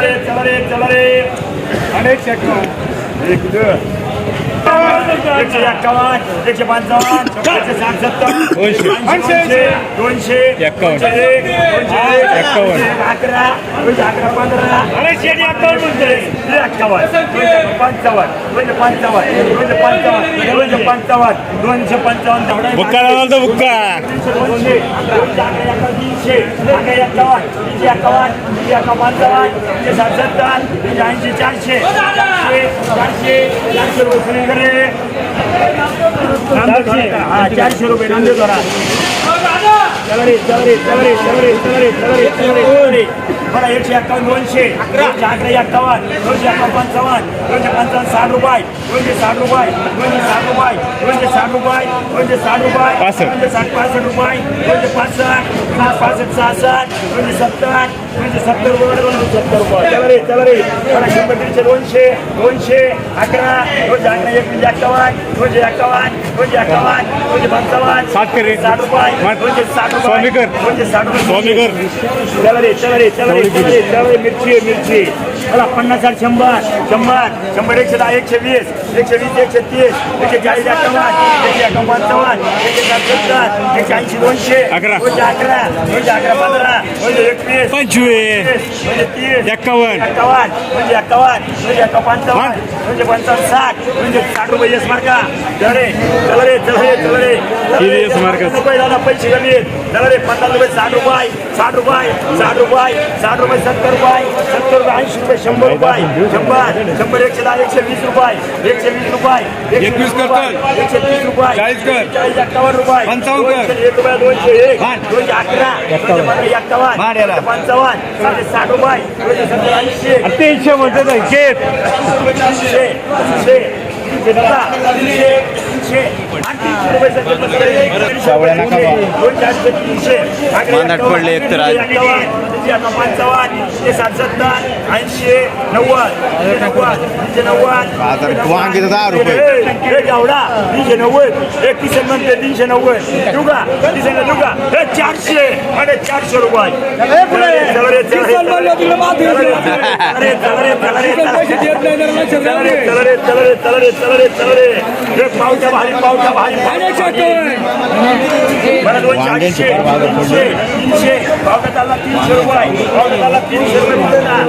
रे चला रे चला रे. अनेक एक एकशे एक्कावन्न एकशे पंचावन्न एकशे साठ सत्तर दोनशे. दोनशे अकरा दोनशे अकरा पंधरा. अनेकशे एक्कावन्न पंचावन्न पंचावन्न पंचावन्न पंचावन्न पंचावन्न दोनशे पंचावन्न तीनशे पंचावन्न ऐंशी चारशे चारशे चारशे रुपये चारशे रुपये मला एकशे एक्कावन्न दोनशे एकशे अकरा एक्कावन्न दोनशे एक्कावन्न पंचावन्न दोनशे पंचावन्न साठ रुपये दोनशे साठ रुपये दोनशे साठ रुपये दोनशे साठ रुपये दोनशे साठ रुपये दोनशे साठ पासष्ट रुपये दोनशे पासष्ट पासष्ट सहासष्ट दोनशे सत्तर दोनशे पंचावन्न साठ रे. साठ रुपये एकशे दहा एकशे वीस एकशे वीस एकशे तीस एकशे चाळीस एक्कावन्न एकशे पंचावन्न एकशे साठ सत्तर एकशे ऐंशी दोनशे. दोनशे अकरा म्हणजे अकरा पंधरा म्हणजे एकवीस पंचवीस म्हणजे तीस एक्कावन्न एक्कावन्न म्हणजे एक्कावन्न म्हणजे एक्कावन्न पंचावन्न म्हणजे पंचावन्न साठ म्हणजे साठ रुपये यश मार्का चला रे चला रे चला रे चला रे किती यश मार्का? रुपये दादा पैसे कमी आहेत. चला रे पन्नास रुपये साठ रुपये साठ रुपये साठ रुपये साठ रुपये सत्तर रुपये सत्तर रुपये ऐंशी रुपये शंभर रुपये शंभर शंभर एकशे दहा एकशे वीस रुपये एकशे वीस रुपये एकशे एकवीस कर, रुपये, एकशे तीस रुपये चाळीस कर. चाळीस एक्कावन्न रुपये पंचावन्न कर. दोनशे एक रुपये दोनशे एक दोनशे अकरा म्हणजे एक्कावन्न पंचावन्न म्हणजे साठोबाई म्हणजे म्हणतात मानात पडले म्हणजे सात सत्तर ऐंशी नव्वद. तीनशे नव्वद. रुपये. गावडा तीनशे नव्वद. एक किसन म्हणते तीनशे नव्वद. दुगा किसन दुगा हे चारशे. आणि चारशे रुपये. तीनशे रुपये तीनशे रुपये